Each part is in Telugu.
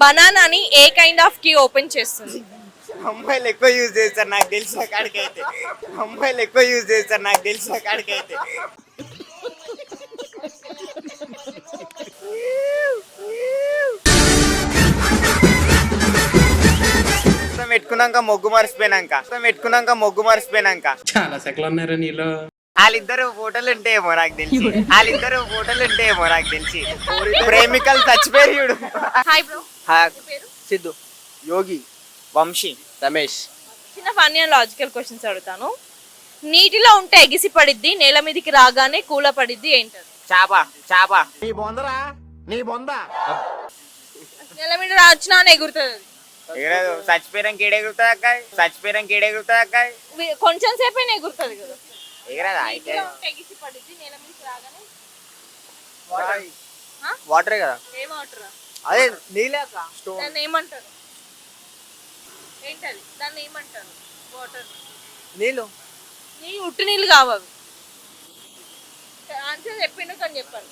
బనానాని A kind of key open చేస్తుంది? అమ్మాయిలు ఎక్కువ యూజ్ చేస్తారు నాకు తెలిసిన కాడికైతే అమ్మాయిలు ఎక్కువ యూజ్ చేస్తారు నాకు తెలిసిన కాడికైతే పెట్టుకున్నాక మొగ్గు మరిసిపోయినాక. పెట్టుకున్నాక మొగ్గు మరిసిపోయినాక. చాలా సెకలు ఉన్నారా నీలో. వాళ్ళిద్దరు ఫోటోలు ఉంటాయేమో నాకు తెలిసి. వాళ్ళిద్దరు ఫోటోలు ఉంటాయేమో నాకు తెలిసి. ప్రేమికలు చచ్చిపోయారు చూడు. హాయ్ బ్రో పేరు? సిద్ధు. యోగి వంశీ రమేష్. చిన్న ఫన్నీ అండ్ లాజికల్ క్వశ్చన్స్ అడుగుతాను. నీటిలో ఉంటే ఎగిసి పడిద్ది నేల మీదకి రాగానే కూల పడిద్ది ఏంటది? చాప చాప. నేల మీద రాచినా ఎగురుతుంది. అది. ఎగరదు చచ్చిపోయాక ఏడెగురుతుంది అక్క చచ్చిపోయాక ఏడెగురుతుంది అక్క కొంచెం సేపు అయినా ఎగురుతుంది కదా. ఎగరదా? అయితే పడిద్ది నేల రాగానే? వాటరే. కదా? అదే నీళ్ళే స్టోన్. దాన్ని ఏమంటారు? ఏంటది? దాన్ని ఏమంటారు? వాటర్. నీళ్ళు. నీ ఉట్టు నీళ్ళు కావాలి ఆన్సర్ చెప్పిండు కానీ చెప్పాను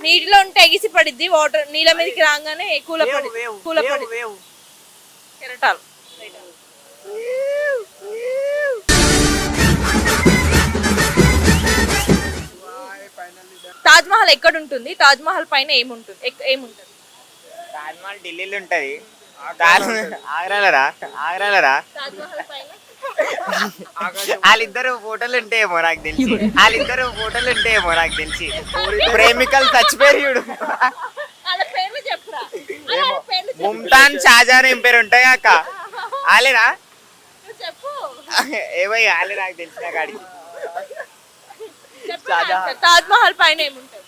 నీటిలో ఉంటే ఎగిసి పడిద్ది వాటర్ నీళ్ళ మీదకి రాగానే కూల పడి కూల పడి కెరటాలు. తాజ్ మహల్ ఎక్కడ ఉంటుంది తాజ్ మహల్ పైన ఏముంటుంది? ఎక్- ఏముంటుంది? తాజ్మహల్ ఢిల్లీలో ఉంటది. తాజ్- ఆగ్రాలరా? ఆగ్రాలరా? తాజ్ మహల్ పైన. వాళ్ళిద్దరు ఫోటోలు ఉంటాయేమో నాకు తెలిసి. వాళ్ళిద్దరు ఫోటోలు ఉంటాయేమో నాకు తెలిసి. ప్రేమికలు చచ్చిపోయారు చూడు. వాళ్ళ పేర్లు చెప్పురా. అలా వాళ్ళ పేర్లు చెప్పు. ముంతాన్ షాజహాన్ ఏం పేరు ఉంటాయి అక్క? ఆలేనా నువ్వు చెప్పు. ఏమై ఆలే నాకు తెలిసిన కాడికి. తాజ్ మహల్ పైన ఏముంటుంది?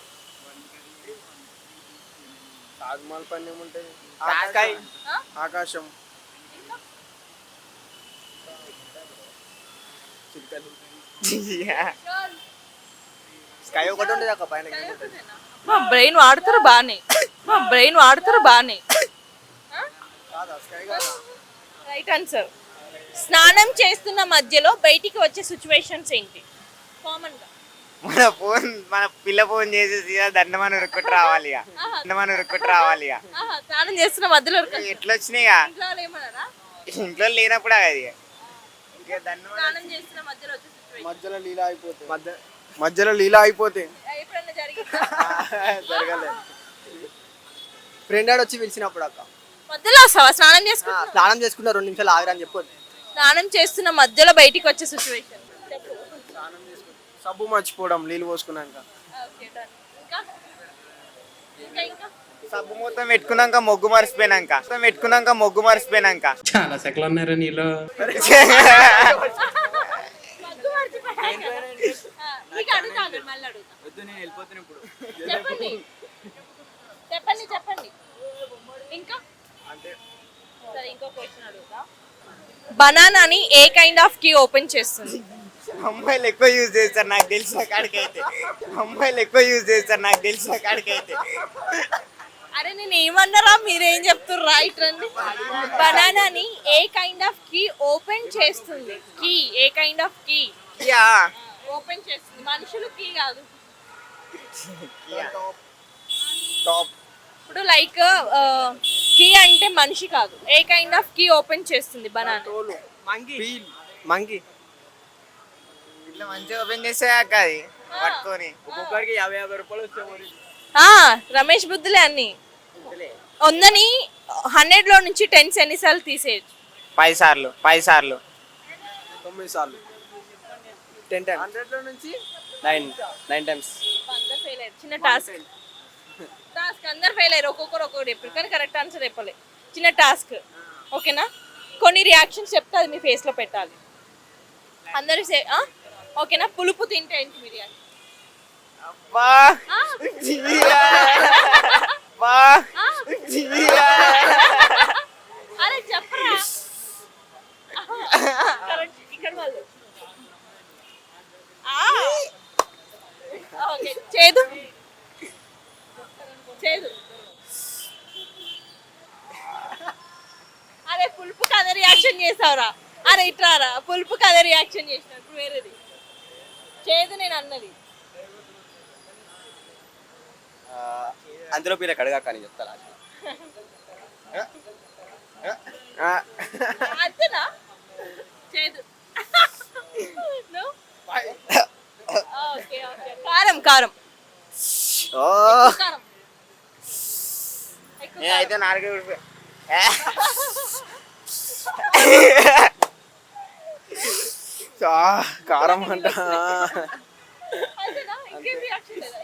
తాజ్మహల్ పైన ఏముంటుంది? ఆకాశం. స్కై ఒకటి ఉండదు అక్క పైన. మా బ్రెయిన్ వాడుతారు బానే. మా బ్రెయిన్ వాడుతారు బానే. Right answer. స్నానం చేస్తున్న మధ్యలో బయటికి వచ్చే సిచ్యువేషన్స్ ఏంటి? కామన్గా మన ఫోన్ మన పిల్ల ఫోన్ చేసేసి దండమని ఉరుక్కుంటూ రావాలి ఇక. దండమని ఉరుక్కుంటూ రావాలి ఇక. స్నానం చేస్తున్న మధ్యలో. ఎట్లా వచ్చినాయి ఇక? ఇంట్లో వాళ్ళు ఏమన్నారా ఇంట్లో లేనప్పుడు అది ఇక. దండం స్నానం చేస్తున్న మధ్యలో వచ్చే మధ్యలో లీలా అయిపోతే. మధ్య మధ్యలో లీలా అయిపోతే. ఎప్పుడైనా జరిగిందా? జరగలేదు. ఫ్రెండ్ ఆడ వచ్చి పిలిచినప్పుడు అక్క. మధ్యలో వస్తావా? స్నానం ఆ, చేసుకుంటా స్నానం చేసుకుంటా రెండు నిమిషాలు ఆగరా అని చెప్పొద్దు. స్నానం చేస్తున్న మధ్యలో బయటికి వచ్చే సిచ్యువేషన్ చెప్పు. సబ్బు మర్చిపోవడం నీళ్ళు పోసుకున్నాక. Okay done. ఇంకా? ఇంకా ఇంకా? సబ్బు మొత్తం పెట్టుకున్నాక మొగ్గు మరిసిపోయినాక. మొత్తం పెట్టుకున్నాక మొగ్గు మరిసిపోయినాక. చాలా సెకలు ఉన్నారా నీలో మగ్గు మర్చిపోయాక. ఆ, నీకు అడుగుతా ఆగండి, మళ్ళీ అడుగుతా చెప్పండి. చెప్పండి చెప్పండి. ఇంకా? సరే ఇంకో క్వశ్చన్ అడుగుతా. బనానాని ఏ కైండ్ ఆఫ్ కీ ఓపెన్ చేస్తుంది? అమ్మాయిలు ఎక్కువ యూజ్ చేస్తారు నాకు తెలిసిన కాడికైతే. అమ్మాయిలు ఎక్కువ యూజ్ చేస్తారు నాకు తెలిసిన కాడికైతే. అరే నేను ఏమన్నారా? మీరేం చెప్తున్నారు రైట్ రండి. బనానాని ఏ కైండ్ ఆఫ్ కీ ఓపెన్ చేస్తుంది? Key A kind of key యా ఓపెన్ చేస్తుంది. మనుషులు కీ కాదు. టాప్ ఇప్పుడు లైక్ కీ అంటే మనిషి కాదు. ఏ కైండ్ ఆఫ్ కీ ఓపెన్ చేస్తుంది? బనానా. మంగి. మంగి. ఇట్లా మంచిగా ఓపెన్ అక్క అది పట్టుకొని. ఒక్కొక్కరికి యాభై యాభై రూపాయలు వచ్చే మరి. ఆ, రమేష్ బుద్ధులే అన్ని. వందని హండ్రెడ్లో నుంచి టెన్స్ ఎన్నిసార్లు తీసేయచ్చు పది సార్లు పది సార్లు. తొమ్మిది సార్లు. టెన్ టైమ్స్ హండ్రెడ్లో నుంచి నైన్ నైన్ టైమ్స్ అందరు ఫెయిల్ అయ్యారు. చిన్న టాస్క్ టాస్క్ అందరు ఫెయిల్ అయ్యారు. ఒక్కొక్కరు ఒక్కొక్కటి చెప్పారు. కానీ కరెక్ట్ ఆన్సర్ చెప్పలే. చిన్న టాస్క్ ఓకేనా? కొన్ని రియాక్షన్స్ చెప్తే అది మీ face లో పెట్టాలి. అందరూ సే ఆ? ఓకేనా? పులుపు తింటే ఏంటి అబ్బా! అబ్బా అరే చెప్పరా? ఇక్కడ వాళ్ళు. ఓకే చేదు? చేదు. అరే పులుపు కథ రియాక్షన్ చేసావురా. అరే ఇట్లారా పులుపు కథ రియాక్షన్ చేసినట్టు వేరేది. చేదు నేను అన్నది. అందులో మీరు కడగా కానీ చెప్తా last లో. ఆ, అంతేనా చేదు. No? Okay okay. కారం కారం. ఓ. కారం. ఎక్కువ నేనైతే నాలుగే కారం అంట.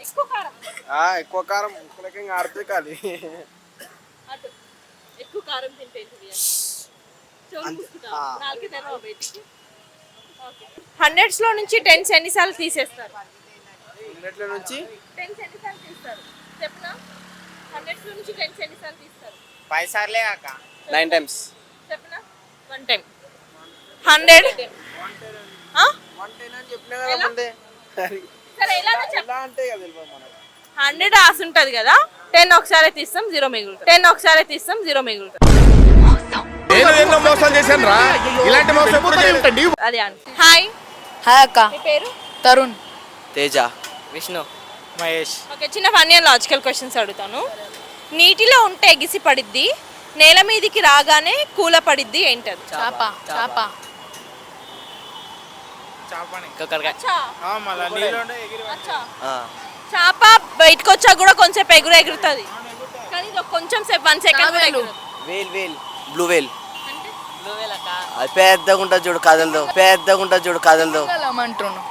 ఎక్కువ కారం. ఆ, ఎక్కువ కారం ముక్కలకి ఆడితే కాలి ఎక్కువ కారం. హండ్రెడ్స్లో నుంచి టెన్స్ ఎన్నిసార్లు తీసేస్తారు? హండ్రెడ్ల నుంచి? టెన్స్ ఎన్నిసార్లు తీస్తారు? చెప్పనా? హండ్రెడ్స్లో నుంచి టెన్స్ ఎన్నిసార్లు తీస్తారు? పది సార్లే కాక. Nine times. చెప్పనా? One time hundred? One ten అని చెప్పినా కదా ముందే అది సరే ఎలాగో చెప్ప ఎలా అంటే కదా తెలియదు మనకు హండ్రెడ్ ఆస్ ఉంటుంది కదా? టెన్ ఒకసారి తీస్తాం జీరో మిగులుతుంది. టెన్ ఒకసారి తీస్తాం జీరో మిగులుతుంది. అదే హాయ్. హాయ్ అక్క. మీ పేరు? తరుణ్. తేజ. విష్ణు. మహేష్. ఓకే చిన్న ఫన్నీ అండ్ లాజికల్ క్వశ్చన్స్ అడుగుతాను. నీటిలో ఉంటే ఎగిసి పడిద్ది నేల మీదికి రాగానే కూల పడిద్ది ఏంటది? చాప చాప. అచ్చా. అచ్చా. చాప బయటకు వచ్చా కూడా కొంచెం ఎగురు ఎగురుతుంది. కానీ ఇది కొంచెం సేపు వన్ సెకండ్ కూడా. Whale whale. Blue whale. అది పెద్దగా ఉంటుంది చూడు కదలదు. పెద్దగా ఉంటుంది చూడు కదలదు. అంటున్నాను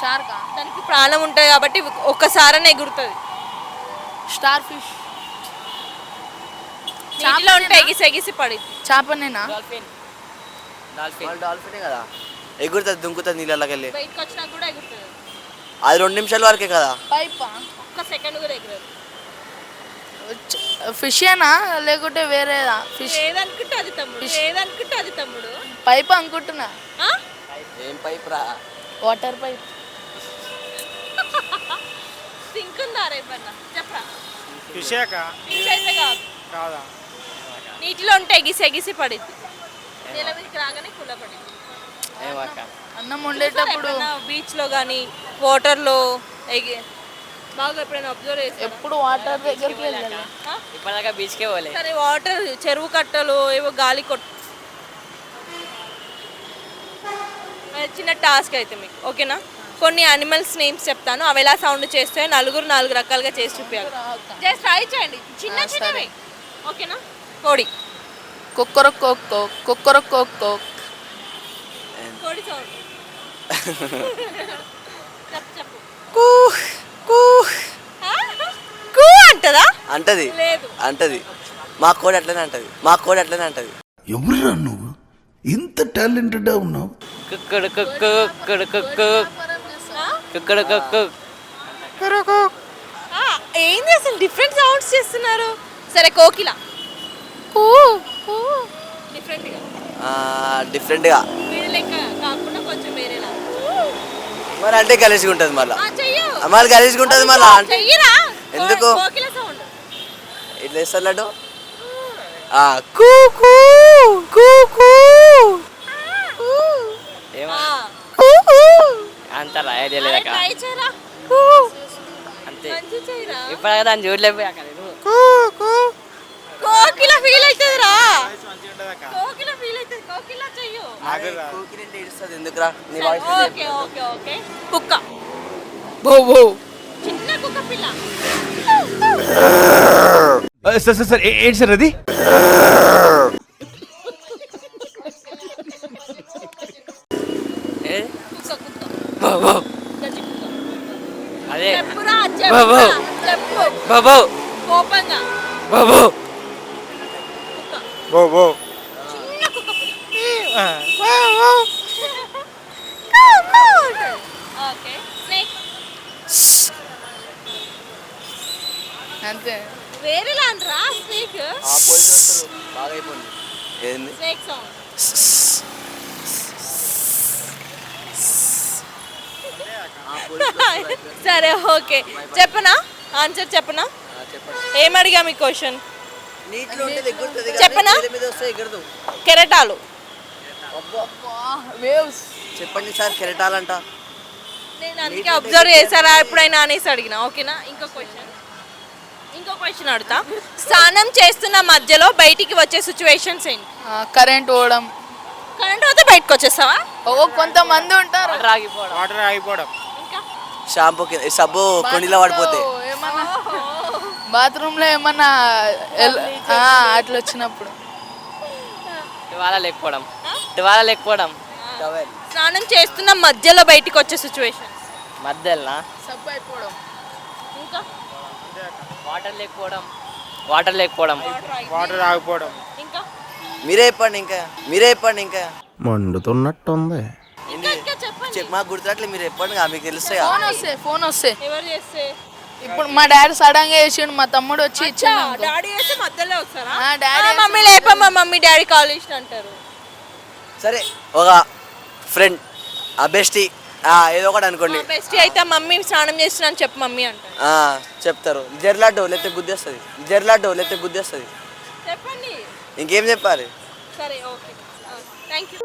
షార్కా? దానికి ప్రాణం ఉంటుంది కాబట్టి ఒక్కసారనే ఎగురుతుంది. Star fish. నీటిలో ఉంటే ఎగిసి ఎగిసి పడిద్ది. చేపనేనా? డాల్ఫినే కదా. ఎగురుతుంది దుంకుతుంది నీళ్ళకి వెళ్ళి. బయటకు వచ్చినా కూడా ఎగురుతుంది. అది రెండు నిమిషాల వరకే కదా? పైపా ఒక్క సెకండ్ కూడా ఎగురదు. ఫిషేనా? లేకుంటే వేరేదా? ఫిష్ ఏదనుకుంటే అది తమ్ముడు ఏదనుకుంటే అది తమ్ముడు. పైప్ అనుకుంటున్నా. ఆ? ఏం పైప్ రా? Water pipe. సింక్ ఉందా రేపన్నా చెప్పరా? విశాఖ ఫిష్ అయితే కాదు. కాదా? నీటిలో ఉంటే ఎగిసి ఎగిసి పడిద్ది. నేల మీదకి రాగానే కుళ్ళ పడిద్ది అన్నం వండేటప్పుడు బీచ్లో కానీ వాటర్లో బాగా ఎప్పుడైనా అబ్జర్వ్ చేసి ఎప్పుడు వాటర్ దగ్గరికి వెళ్ళాలి ఇప్పటిదాకా బీచ్కే సరే వాటర్ చెరువు కట్టలు ఏవో గాలి కొట్ చిన్న టాస్క్ అయితే మీకు ఓకేనా? కొన్ని అనిమల్స్ నేమ్స్ చెప్తాను అవి ఎలా సౌండ్ చేస్తాయో నలుగురు నాలుగు రకాలుగా చేసి చూపించాలి జస్ట్ ట్రై చేయండి చిన్న చిన్నవి ఓకేనా? కోడి. కుక్కర కోక్కో కుక్కర కోక్కో. కోడి సౌండ్ చెప్పు ఆ? కూ అంటదా. అంటది లేదు. అంటది. మా కోడి అట్లనే అంటది. మా కోడి అట్లనే అంటది. ఎవరురా నువ్వు? ఇంత టాలెంటెడ్ ఉన్నావు. కుక్కడు కుక్కు కుక్కడు కుక్కు. కుక్కడు కుక్కు. ఏంది అసలు డిఫరెంట్ సౌండ్స్ చేస్తున్నారు? సరే కోకిల. డిఫరెంట్గా డిఫరెంట్గా వీడి లెక్క కాకుండా కొంచెం వేరేలా. మరి అంటే గలీజ్గా ఉంటుంది మళ్ళా. ఆ, చెయ్యు. మళ్ళీ గలీజ్గా ఉంటుంది మళ్ళా ఎందుకు? కో- కోకిల సౌండ్ ఇట్లా వేస్తారు లడ్డు? ఆ, కూ కూ కూ కూ. ఏమో? ఆ, అంత చేయరా? అంతే. ఇప్పటిదాకా దాన్ని చూడలేకపోయాక నేను. కోకిల ఫీల్ అవుతుందిరా కోకిల ఫీల్ అవుతుంది కోకిల చెయ్యు కూకినంటే ఏడుస్తుంది ఎందుకురా? నీ సరే, వాయిస్ ఓకే ఓకే ఓకే. కుక్క. బో బో. చిన్న కుక్క పిల్ల. సార్ సార్ సార్ ఏ- ఏంటి సార్ అది? అదే. బాబు. బాబో కోపంగా. బాబో కుక్క. బో బో. చిన్న కుక్క పిల్ల. ఓకే స్నేక్ అంతే. వేరేలా అంటారా స్నేక్ ఆ పోలీసులు వస్తారు బాగా అయిపోయింది ఏంది? స్నేక్ సౌండ్ ఆ పోలీసులు వస్తారు. సరే ఓకే చెప్పనా? ఆన్సర్ చెప్పనా? ఆ, చెప్పండి. ఏం అడిగా మీ క్వశ్చన్ చెప్పనా? కెరటాలు. వేవ్స్ చెప్పండి సార్ కెరటాలంట. నేను అందుకే అబ్జర్వ్ చేశారా? ఎప్పుడైనా అనేసి అడిగిన ఓకేనా? ఇంకో క్వశ్చన్ ఇంకో క్వశ్చన్ అడుగుతా. స్నానం చేస్తున్న మధ్యలో బయటికి వచ్చే సిచ్యువేషన్స్ ఏంటి? కరెంట్ పోవడం. కరెంట్ పోతే బయటకు వచ్చేస్తావా? ఓ కొంతమంది ఉంటారు. రాగిపోవడం వాటర్ ఆగిపోవడం. ఇంకా? షాంపూ సబ్బు కొండిలో పడిపోతే. ఏమన్నా బాత్రూమ్లో ఏమన్నా ఎల్- ఆ, అట్లా వచ్చినప్పుడు ఇవాళ లేకపోవడం. ఇవాళ లేకపోవడం స్నానం చేస్తున్న మధ్యలో బయటికి వచ్చే సిచ్యువేషన్స్ మధ్యలో సబ్బు అయిపోవడం. ఇంకా? వాటర్ లేకపోవడం వాటర్ లేకపోవడం. వాటర్ ఆగిపోవడం. ఇంకా? మీరే చెప్పండి ఇంకా. మీరే చెప్పండి ఇంకా. మండుతున్నట్టుంది. మాకు గుర్తురాట్లే మీరు చెప్పండి మీకు తెలుస్తాయి. ఫోన్ వస్తే ఫోన్ వస్తే. ఎవరు చేస్తే? ఇప్పుడు మా డాడీ సడన్గా వేసిండు మా తమ్ముడు వచ్చి ఇచ్చిండు. డాడీ చేస్తే మధ్యలో వస్తారా? ఆ, డాడీ ఆ, మమ్మీ లేపమ్మా మమ్మీ డాడీ కాల్ చేసిన అంటారు సరే ఒక ఫ్రెండ్ ఆ బెస్టీ ఏదో ఒకటి అనుకోండి. బెస్ట్ అయితే మమ్మీ స్నానం చేస్తున్నా అని చెప్పు మమ్మీ అంటారు ఆ, చెప్తారు. జెర్లాటో లేకపోతే గుద్దేస్తుంది జెర్లాటో లేకపోతే గుద్దేస్తుంది చెప్పండి. ఇంకేం చెప్పాలి? సరే ఓకే. Thank you